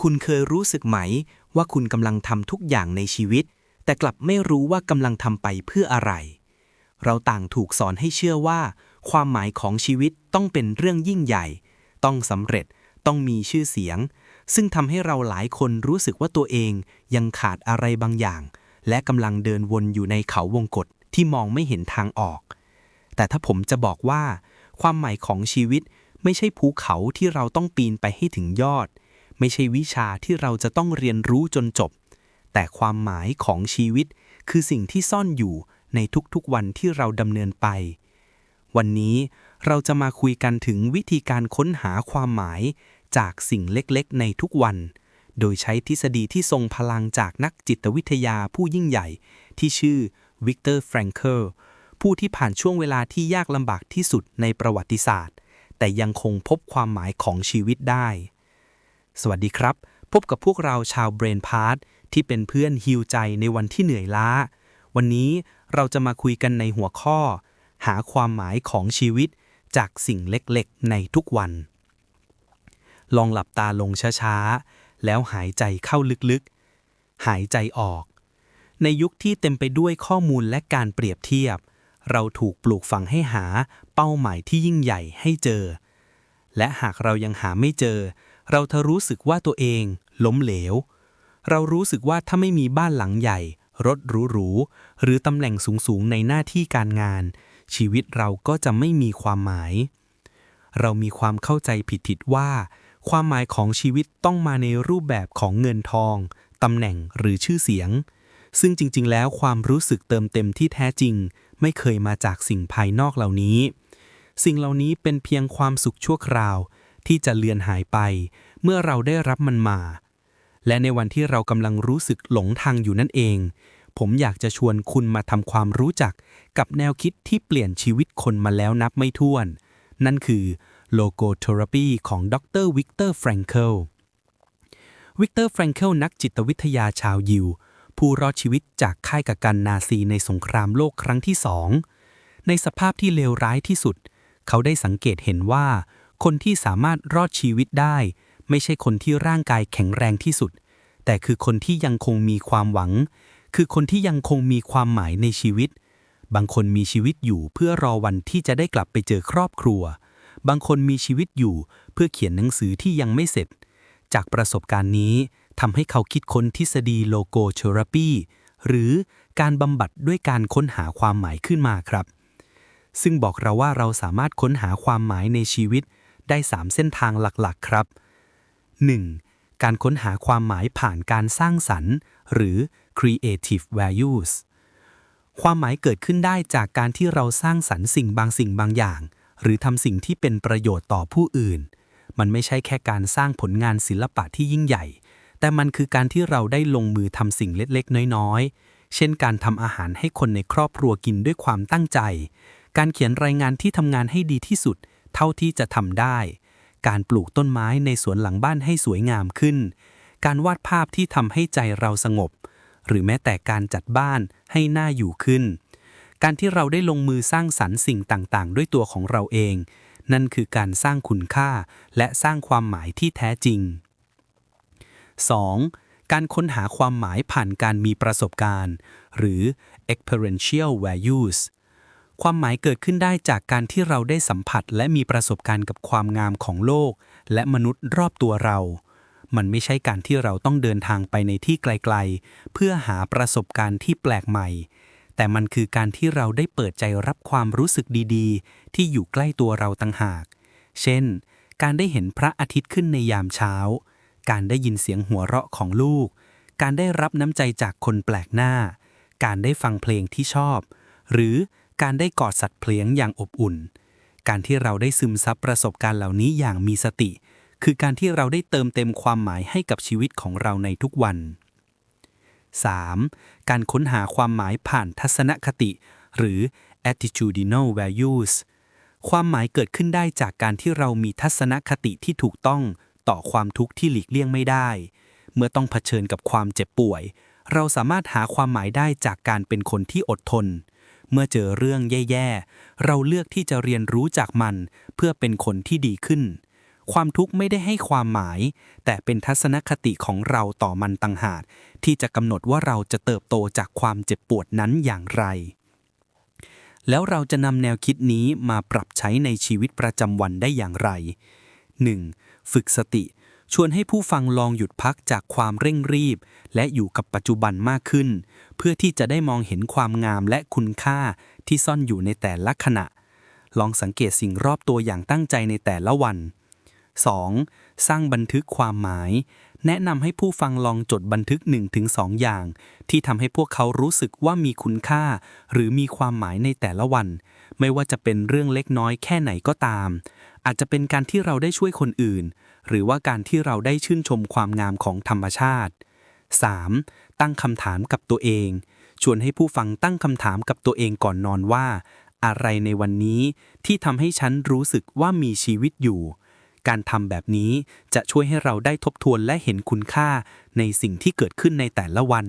คุณเคยรู้สึกไหม ว่าคุณกำลังทำทุกอย่างในชีวิต แต่กลับไม่รู้ว่ากำลังทำไปเพื่ออะไร เราต่างถูกสอนให้เชื่อว่า ความหมายของชีวิตต้องเป็นเรื่องยิ่งใหญ่ ต้องสำเร็จต้องมีชื่อเสียง ซึ่งทำให้เราหลายคนรู้สึกว่าตัวเองยังขาดอะไรบางอย่าง และกำลังเดินวนอยู่ในเขาวงกฏที่มองไม่เห็นทางออก แต่ถ้าผมจะบอกว่า ความหมายของชีวิตไม่ใช่ภูเขาที่เราต้องปีนไปให้ถึงยอด ไม่ใช่วิชาที่เราจะต้องเรียนรู้จนจบ แต่ความหมายของชีวิตคือสิ่งที่ซ่อนอยู่ในทุกๆวันที่เราดำเนินไป วันนี้เราจะมาคุยกันถึงวิธีการค้นหาความหมายจากสิ่งเล็กๆ ในทุกวัน โดยใช้ทฤษฎีที่ทรงพลังจากนักจิตวิทยาผู้ยิ่งใหญ่ ที่ชื่อวิกเตอร์แฟรงเคิลผู้ที่ผ่านช่วงเวลาที่ยากลำบากที่สุดในประวัติศาสตร์ แต่ยังคงพบความหมายของชีวิตได้ สวัสดีครับ พบกับพวกเราชาวเบรนพาร์ทที่เป็นเพื่อนฮิวใจในวันที่เหนื่อยล้า วันนี้เราจะมาคุยกันในหัวข้อ หาความหมายของชีวิตจากสิ่งเล็กๆ ในทุกวัน ลองหลับตาลงช้าๆ แล้วหายใจเข้าลึกๆ หายใจออก ในยุคที่เต็มไปด้วยข้อมูลและการเปรียบเทียบ เราถูกปลูกฝังให้หาเป้าหมายที่ยิ่งใหญ่ให้เจอ และหากเรายังหาไม่เจอ เราจะรู้สึกว่าตัวเอง ล้มเหลว เรารู้สึกว่าถ้าไม่มีบ้านหลังใหญ่ รถหรูๆ หรือตำแหน่งสูงๆ ในหน้าที่การงาน ชีวิตเราก็จะไม่มีความหมาย เรามีความเข้าใจผิดๆว่า ความหมายของชีวิตต้องมาในรูปแบบของเงินทองตำแหน่งหรือชื่อเสียง ซึ่งจริง ๆ แล้วความรู้สึกเติมเต็มที่แท้จริง ไม่เคยมาจากสิ่งภายนอกเหล่านี้ สิ่งเหล่านี้เป็นเพียงความสุขชั่วคราว ที่จะเลือนหายไป เมื่อเราได้รับมันมา และในวันที่เรากำลังรู้สึกหลงทางอยู่นั่นเอง ผมอยากจะชวนคุณมาทำความรู้จักกับแนวคิดที่เปลี่ยนชีวิตคนมาแล้วนับไม่ถ้วน นั่นคือโลโกเทอราปีของดรวิกเตอร์แฟรงเคิลวิกเตอร์แฟรงเคิลนักจิตวิทยาชาวยิว ผู้รอดชีวิตจากค่ายกักกันนาซีในสงครามโลกครั้งที่สอง ในสภาพที่เลวร้ายที่สุด เขาได้สังเกตเห็นว่า คนที่สามารถรอดชีวิตได้ ไม่ใช่คนที่ร่างกายแข็งแรงที่สุด แต่คือคนที่ยังคงมีความหวัง คือคนที่ยังคงมีความหมายในชีวิต บางคนมีชีวิตอยู่เพื่อรอวันที่จะได้กลับไปเจอครอบครัว บางคนมีชีวิตอยู่เพื่อเขียนหนังสือที่ยังไม่เสร็จ จากประสบการณ์นี้ทำให้เขาคิดค้นทฤษฎีโลโกเทอราปีหรือการบำบัดด้วยการค้นหาความหมายขึ้นมาครับ ซึ่งบอกเราว่าเราสามารถค้นหาความหมายในชีวิต ได้ 3 เส้นทางหลักๆ ครับ 1. การค้นหาความหมายผ่านการสร้างสรรค์ หรือ creative values ความหมายเกิดขึ้นได้จากการที่เราสร้างสรรค์สิ่งบางสิ่งบางอย่าง หรือทำสิ่งที่เป็นประโยชน์ต่อผู้อื่น มันไม่ใช่แค่การสร้างผลงานศิลปะที่ยิ่งใหญ่ แต่มันคือการที่เราได้ลงมือทำสิ่งเล็กๆ น้อยๆ เช่นการทำอาหารให้คนในครอบครัวกินด้วยความตั้งใจ การเขียนรายงานที่ทำงานให้ดีที่สุด เท่าที่จะทำได้ การปลูกต้นไม้ในสวนหลังบ้านให้สวยงามขึ้น การวาดภาพที่ทำให้ใจเราสงบ หรือแม้แต่การจัดบ้านให้น่าอยู่ขึ้น การที่เราได้ลงมือสร้างสรรค์สิ่งต่างๆ ด้วยตัวของเราเอง นั่นคือการสร้างคุณค่าและสร้างความหมายที่แท้จริง 2. การค้นหาความหมายผ่านการมีประสบการณ์ หรือ experiential values ความหมายเกิดขึ้นได้จากการที่เราได้สัมผัสและมีประสบการณ์กับความงามของโลก และมนุษย์รอบตัวเรา มันไม่ใช่การที่เราต้องเดินทางไปในที่ไกลๆ เพื่อหาประสบการณ์ที่แปลกใหม่ แต่มันคือการที่เราได้เปิดใจรับความรู้สึกดีๆ ที่อยู่ใกล้ตัวเราต่างหาก เช่น การได้เห็นพระอาทิตย์ขึ้นในยามเช้า การได้ยินเสียงหัวเราะของลูก การได้รับน้ำใจจากคนแปลกหน้า การได้ฟังเพลงที่ชอบ หรือ การได้กอดสัตว์เพลียงอย่างอบอุ่น การที่เราได้ซึมซับประสบการณ์เหล่านี้อย่างมีสติ คือการที่เราได้เติมเต็มความหมายให้กับชีวิตของเราในทุกวัน 3. การค้นหาความหมายผ่านทัศนคติ หรือ attitudinal values ความหมายเกิดขึ้นได้จากการที่เรามีทัศนคติที่ถูกต้องต่อความทุกข์ที่หลีกเลี่ยงไม่ได้ เมื่อต้องเผชิญกับความเจ็บป่วย เราสามารถหาความหมายได้จากการเป็นคนที่อดทน เมื่อเจอเรื่องแย่ๆ เราเลือกที่จะเรียนรู้จากมัน เพื่อเป็นคนที่ดีขึ้น ความทุกข์ไม่ได้ให้ความหมาย แต่เป็นทัศนคติของเราต่อมันต่างหากที่จะกำหนดว่าเราจะเติบโตจากความเจ็บปวดนั้นอย่างไร แล้วเราจะนำแนวคิดนี้มาปรับใช้ในชีวิตประจำวันได้อย่างไร 1. ฝึกสติ ชวนให้ผู้ฟังลองหยุดพักจากความเร่งรีบ และอยู่กับปัจจุบันมากขึ้น เพื่อที่จะได้มองเห็นความงามและคุณค่าที่ซ่อนอยู่ในแต่ละขณะ ลองสังเกตสิ่งรอบตัวอย่างตั้งใจในแต่ละวัน 2. สร้างบันทึกความหมาย แนะนำให้ผู้ฟังลองจดบันทึก 1-2 อย่าง ที่ทำให้พวกเขารู้สึกว่ามีคุณค่า หรือมีความหมายในแต่ละวัน ไม่ว่าจะเป็นเรื่องเล็กน้อยแค่ไหนก็ตาม อาจจะเป็นการที่เราได้ช่วยคนอื่น หรือว่าการที่เราได้ชื่นชมความงามของธรรมชาติ 3. ตั้งคำถามกับตัวเอง ชวนให้ผู้ฟังตั้งคำถามกับตัวเองก่อนนอนว่า อะไรในวันนี้ที่ทำให้ฉันรู้สึกว่ามีชีวิตอยู่ การทำแบบนี้จะช่วยให้เราได้ทบทวนและเห็นคุณค่าในสิ่งที่เกิดขึ้นในแต่ละวัน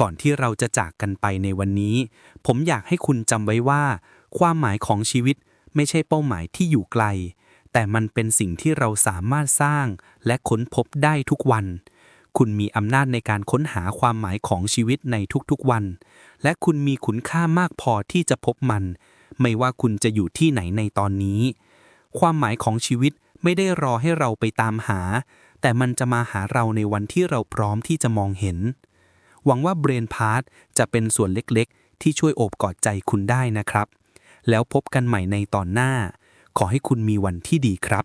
ก่อนที่เราจะจากกันไปในวันนี้ ผมอยากให้คุณจำไว้ว่า ความหมายของชีวิต ไม่ใช่เป้าหมายที่อยู่ไกล แต่มันเป็นสิ่งที่เราสามารถสร้างและค้นพบได้ทุกวัน คุณมีอำนาจในการค้นหาความหมายของชีวิตในทุกๆวัน และคุณมีคุณค่ามากพอที่จะพบมัน ไม่ว่าคุณจะอยู่ที่ไหนในตอนนี้ ความหมายของชีวิตไม่ได้รอให้เราไปตามหา แต่มันจะมาหาเราในวันที่เราพร้อมที่จะมองเห็น หวังว่า Brain Part จะเป็นส่วนเล็กๆ ที่ช่วยโอบกอดใจคุณได้นะครับ แล้วพบกันใหม่ในตอนหน้า ขอให้คุณมีวันที่ดีครับ